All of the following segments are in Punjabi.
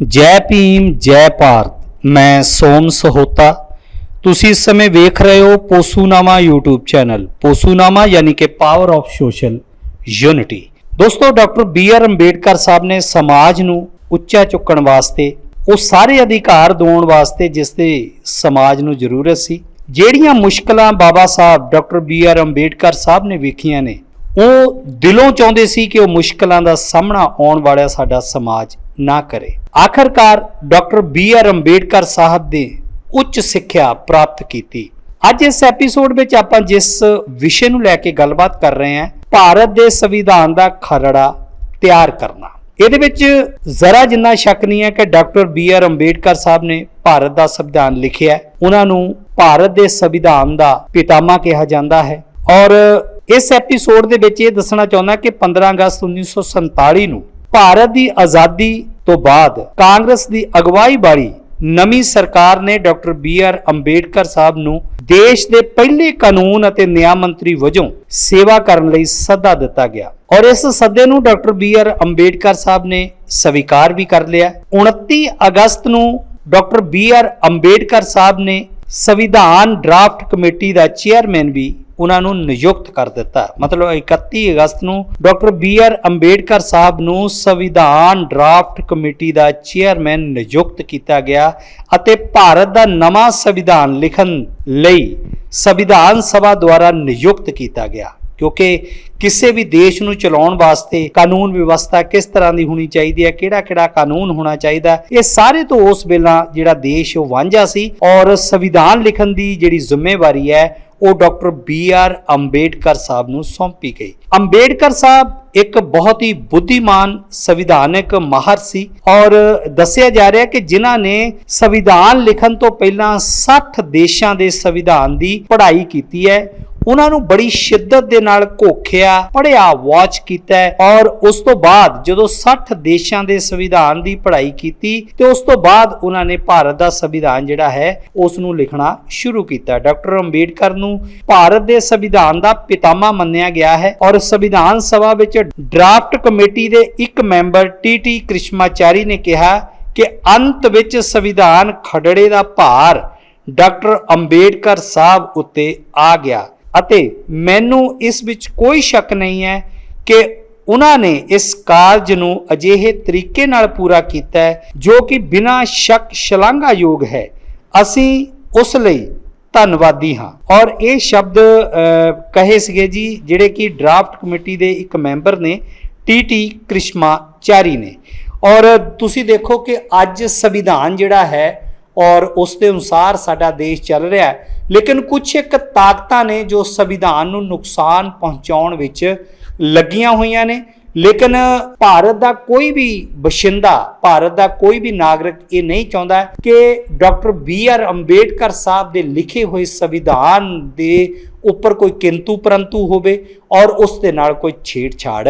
ਜੈ ਭੀਮ, ਜੈ ਭਾਰਤ, ਮੈਂ ਸੋਮ ਸਹੋਤਾ। ਤੁਸੀਂ ਇਸ ਸਮੇਂ ਵੇਖ ਰਹੇ ਹੋ ਪੋਸੂਨਾਮਾ YouTube ਚੈਨਲ, ਪੋਸੂਨਾਮਾ ਯਾਨੀ ਕਿ ਪਾਵਰ ਆਫ ਸੋਸ਼ਲ ਯੂਨਿਟੀ ਦੋਸਤੋ, doctor B R Ambedkar Sahib ਨੇ ਸਮਾਜ ਨੂੰ ਉੱਚਾ ਚੁੱਕਣ ਵਾਸਤੇ, ਉਹ ਸਾਰੇ ਅਧਿਕਾਰ ਦਿਵਾਉਣ ਵਾਸਤੇ ਜਿਸ ਦੇ ਸਮਾਜ ਨੂੰ ਜ਼ਰੂਰਤ ਸੀ, ਜਿਹੜੀਆਂ ਮੁਸ਼ਕਲਾਂ Baba Sahib, doctor B R Ambedkar Sahib ਨੇ ਵੇਖੀਆਂ ਨੇ, ਉਹ ਦਿਲੋਂ ਚਾਹੁੰਦੇ ਸੀ ਕਿ ਉਹ ਮੁਸ਼ਕਲਾਂ ਦਾ ਸਾਹਮਣਾ ਆਉਣ ਵਾਲਾ ਸਾਡਾ ਸਮਾਜ ਨਾ ਕਰੇ। ਆਖਰਕਾਰ doctor B R Ambedkar Sahib ਦੇ ਉੱਚ ਸਿੱਖਿਆ ਪ੍ਰਾਪਤ ਕੀਤੀ। ਅੱਜ ਇਸ ਐਪੀਸੋਡ ਵਿੱਚ ਆਪਾਂ ਜਿਸ ਵਿਸ਼ੇ ਨੂੰ ਲੈ ਕੇ ਗੱਲਬਾਤ ਕਰ ਰਹੇ ਹਾਂ, ਭਾਰਤ ਦੇ ਸੰਵਿਧਾਨ ਦਾ ਖਰੜਾ ਤਿਆਰ ਕਰਨਾ। ਇਹਦੇ ਵਿੱਚ ਜ਼ਰਾ ਜਿੰਨਾ ਸ਼ੱਕ ਨਹੀਂ ਹੈ ਕਿ doctor B R Ambedkar Sahib ਨੇ ਭਾਰਤ ਦਾ ਸੰਵਿਧਾਨ ਲਿਖਿਆ ਹੈ। ਉਹਨਾਂ ਨੂੰ ਭਾਰਤ ਦੇ ਸੰਵਿਧਾਨ ਦਾ ਪਿਤਾਮਾ ਕਿਹਾ ਜਾਂਦਾ ਹੈ। ਔਰ ਇਸ ਐਪੀਸੋਡ ਦੇ ਵਿੱਚ ਇਹ ਦੱਸਣਾ ਚਾਹੁੰਦਾ ਕਿ 15 ਅਗਸਤ 1947 ਨੂੰ ਭਾਰਤ ਦੀ ਆਜ਼ਾਦੀ ਤੋਂ ਬਾਅਦ ਕਾਂਗਰਸ ਦੀ ਅਗਵਾਈ ਵਾਲੀ ਨਵੀਂ ਸਰਕਾਰ ਨੇ doctor B R Ambedkar Sahib ਨੂੰ ਦੇਸ਼ ਦੇ ਪਹਿਲੇ ਕਾਨੂੰਨ ਅਤੇ ਨਿਆਂ ਮੰਤਰੀ ਵਜੋਂ ਸੇਵਾ ਕਰਨ ਲਈ ਸੱਦਾ ਦਿੱਤਾ ਗਿਆ। ਔਰ ਇਸ ਸੱਦੇ ਨੂੰ doctor B R Ambedkar Sahib ਨੇ ਸਵੀਕਾਰ ਵੀ ਕਰ ਲਿਆ। 29 ਅਗਸਤ ਨੂੰ doctor B R Ambedkar Sahib ਨੇ ਸੰਵਿਧਾਨ ਡਰਾਫਟ ਕਮੇਟੀ ਦਾ ਚੇਅਰਮੈਨ ਵੀ ਉਹਨਾਂ ਨੂੰ ਨਿਯੁਕਤ ਕਰ ਦਿੱਤਾ। ਮਤਲਬ 31 ਅਗਸਤ ਨੂੰ doctor B R Ambedkar Sahib ਨੂੰ ਸੰਵਿਧਾਨ ਡਰਾਫਟ ਕਮੇਟੀ ਦਾ ਚੇਅਰਮੈਨ ਨਿਯੁਕਤ ਕੀਤਾ ਗਿਆ ਅਤੇ ਭਾਰਤ ਦਾ ਨਵਾਂ ਸੰਵਿਧਾਨ ਲਿਖਣ ਲਈ ਸੰਵਿਧਾਨ ਸਭਾ ਦੁਆਰਾ ਨਿਯੁਕਤ ਕੀਤਾ ਗਿਆ। ਕਿਉਂਕਿ ਕਿਸੇ ਵੀ ਦੇਸ਼ ਨੂੰ ਚਲਾਉਣ ਵਾਸਤੇ ਕਾਨੂੰਨ ਵਿਵਸਥਾ ਕਿਸ ਤਰ੍ਹਾਂ ਦੀ ਹੋਣੀ ਚਾਹੀਦੀ ਹੈ ਕਿਹੜਾ ਕਿਹੜਾ ਕਾਨੂੰਨ ਹੋਣਾ ਚਾਹੀਦਾ, ਇਹ ਸਾਰੇ ਤੋਂ ਉਸ ਵੇਲਾ ਜਿਹੜਾ ਦੇਸ਼ ਉਹ ਵਾਂਝਾ ਸੀ ਔਰ ਸੰਵਿਧਾਨ ਲਿਖਣ ਦੀ ਜਿਹੜੀ ਜ਼ਿੰਮੇਵਾਰੀ ਹੈ, ਉਹ doctor B R Ambedkar Sahib ਨੂੰ ਸੌਂਪੀ ਗਈ। ਅੰਬੇਡਕਰ ਸਾਹਿਬ ਇੱਕ ਬਹੁਤ ਹੀ ਬੁੱਧੀਮਾਨ, ਸੰਵਿਧਾਨਕ ਮਾਹਰ ਸੀ ਔਰ ਦੱਸਿਆ ਜਾ ਰਿਹਾ ਕਿ ਜਿਨ੍ਹਾਂ ਨੇ ਸੰਵਿਧਾਨ ਲਿਖਣ ਤੋਂ ਪਹਿਲਾਂ 60 ਦੇਸ਼ਾਂ ਦੇ ਸੰਵਿਧਾਨ ਦੀ ਪੜ੍ਹਾਈ ਕੀਤੀ ਹੈ ਉਹਨਾਂ ਨੂੰ ਬੜੀ ਸ਼ਿੱਦਤ ਦੇ ਨਾਲ ਘੋਖਿਆ ਪੜਿਆ ਵਾਚ ਕੀਤਾ ਔਰ ਉਸ ਤੋਂ ਬਾਅਦ ਜਦੋਂ 60 ਦੇਸ਼ਾਂ ਦੇ ਸੰਵਿਧਾਨ ਦੀ ਪੜ੍ਹਾਈ ਕੀਤੀ ਤੇ ਉਸ ਤੋਂ ਬਾਅਦ ਉਹਨਾਂ ਨੇ ਭਾਰਤ ਦਾ ਸੰਵਿਧਾਨ ਜਿਹੜਾ ਹੈ ਉਸ ਨੂੰ ਲਿਖਣਾ ਸ਼ੁਰੂ ਕੀਤਾ। ਡਾਕਟਰ ਅੰਬੇਡਕਰ ਨੂੰ ਭਾਰਤ ਦੇ ਸੰਵਿਧਾਨ ਦਾ ਪਿਤਾਮਾ ਮੰਨਿਆ ਗਿਆ ਹੈ ਔਰ ਸੰਵਿਧਾਨ ਸਭਾ ਵਿੱਚ ਡਰਾਫਟ ਕਮੇਟੀ ਦੇ ਇੱਕ ਮੈਂਬਰ ਟੀਟੀ ਕ੍ਰਿਸ਼ਮਾਚਾਰੀ ਨੇ ਕਿਹਾ ਕਿ ਅੰਤ ਵਿੱਚ ਸੰਵਿਧਾਨ ਖਰੜੇ ਦਾ ਭਾਰ ਡਾਕਟਰ ਅੰਬੇਡਕਰ ਸਾਹਿਬ ਉੱਤੇ ਆ ਗਿਆ। ਅਤੇ ਮੈਨੂੰ ਇਸ ਵਿੱਚ ਕੋਈ ਸ਼ੱਕ ਨਹੀਂ ਹੈ ਕਿ ਉਹਨਾਂ ਨੇ ਇਸ ਕਾਰਜ ਨੂੰ ਅਜਿਹੇ ਤਰੀਕੇ ਨਾਲ ਪੂਰਾ ਕੀਤਾ ਹੈ, ਜੋ ਕਿ ਬਿਨਾਂ ਸ਼ੱਕ ਸ਼ਲਾਘਾਯੋਗ ਹੈ। ਅਸੀਂ ਉਸ ਲਈ ਧੰਨਵਾਦੀ ਹਾਂ। ਔਰ ਇਹ ਸ਼ਬਦ ਕਹੇ ਸੀਗੇ ਜੀ, ਜਿਹੜੇ ਕਿ ਡਰਾਫਟ ਕਮੇਟੀ ਦੇ ਇੱਕ ਮੈਂਬਰ ਨੇ ਟੀਟੀ ਕ੍ਰਿਸ਼ਮਾਚਾਰੀ ਨੇ। ਔਰ ਤੁਸੀਂ ਦੇਖੋ ਕਿ ਅੱਜ ਸੰਵਿਧਾਨ ਜਿਹੜਾ ਹੈ ਔਰ ਉਸ ਦੇ ਅਨੁਸਾਰ ਸਾਡਾ ਦੇਸ਼ ਚੱਲ ਰਿਹਾ ਹੈ। ਲੇਕਿਨ ਕੁਝ ਇੱਕ ਤਾਕਤਾਂ ਨੇ ਜੋ ਸੰਵਿਧਾਨ ਨੂੰ ਨੁਕਸਾਨ ਪਹੁੰਚਾਉਣ ਵਿੱਚ ਲੱਗੀਆਂ ਹੋਈਆਂ ਨੇ। ਲੇਕਿਨ ਭਾਰਤ ਦਾ ਕੋਈ ਵੀ ਬਸ਼ਿੰਦਾ, ਭਾਰਤ ਦਾ ਕੋਈ ਵੀ ਨਾਗਰਿਕ ਇਹ ਨਹੀਂ ਚਾਹੁੰਦਾ ਕਿ doctor B R Ambedkar Sahib ਦੇ ਲਿਖੇ ਹੋਏ ਸੰਵਿਧਾਨ ਦੇ ਉੱਪਰ ਕੋਈ ਕਿੰਤੂ ਪਰੰਤੂ ਹੋਵੇ ਔਰ ਉਸ ਦੇ ਨਾਲ ਕੋਈ ਛੇੜਛਾੜ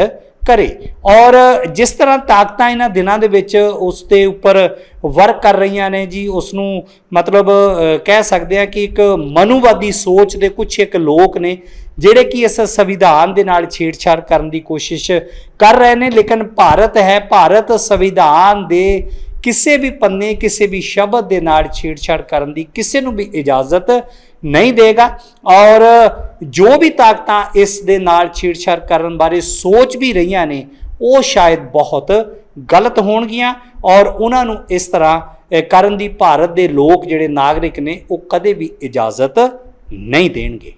ਕਰੇ। ਔਰ ਜਿਸ ਤਰ੍ਹਾਂ ਤਾਕਤਾਂ ਇਹਨਾਂ ਦਿਨਾਂ ਦੇ ਵਿੱਚ ਉਸ ਦੇ ਉੱਪਰ ਵਰਕ ਕਰ ਰਹੀਆਂ ਨੇ ਜੀ ਉਸ ਨੂੰ ਮਤਲਬ ਕਹਿ ਸਕਦੇ ਆ ਕਿ ਇੱਕ ਮਨੂਵਾਦੀ ਸੋਚ ਦੇ ਕੁਝ ਇੱਕ ਲੋਕ ਨੇ, ਜਿਹੜੇ ਕਿ ਇਸ ਸੰਵਿਧਾਨ ਦੇ ਨਾਲ ਛੇੜਛਾੜ ਕਰਨ ਦੀ ਕੋਸ਼ਿਸ਼ ਕਰ ਰਹੇ ਨੇ। ਲੇਕਿਨ ਭਾਰਤ ਹੈ, ਭਾਰਤ ਸੰਵਿਧਾਨ ਦੇ ਕਿਸੇ ਵੀ ਪੰਨੇ, ਕਿਸੇ ਵੀ ਸ਼ਬਦ ਦੇ ਨਾਲ ਛੇੜਛਾੜ ਕਰਨ ਦੀ ਕਿਸੇ ਨੂੰ ਵੀ ਇਜਾਜ਼ਤ ਨਹੀਂ ਦੇਗਾ। ਔਰ ਜੋ ਵੀ ਤਾਕਤਾਂ ਇਸ ਦੇ ਨਾਲ ਛੇੜਛਾੜ ਕਰਨ ਬਾਰੇ ਸੋਚ ਵੀ ਰਹੀਆਂ ਨੇ, ਉਹ ਸ਼ਾਇਦ ਬਹੁਤ ਗਲਤ ਹੋਣਗੀਆਂ। ਔਰ ਉਹਨਾਂ ਨੂੰ ਇਸ ਤਰ੍ਹਾਂ ਕਰਨ ਦੀ ਭਾਰਤ ਦੇ ਲੋਕ ਜਿਹੜੇ ਨਾਗਰਿਕ ਨੇ, ਉਹ ਕਦੇ ਵੀ ਇਜਾਜ਼ਤ ਨਹੀਂ ਦੇਣਗੇ।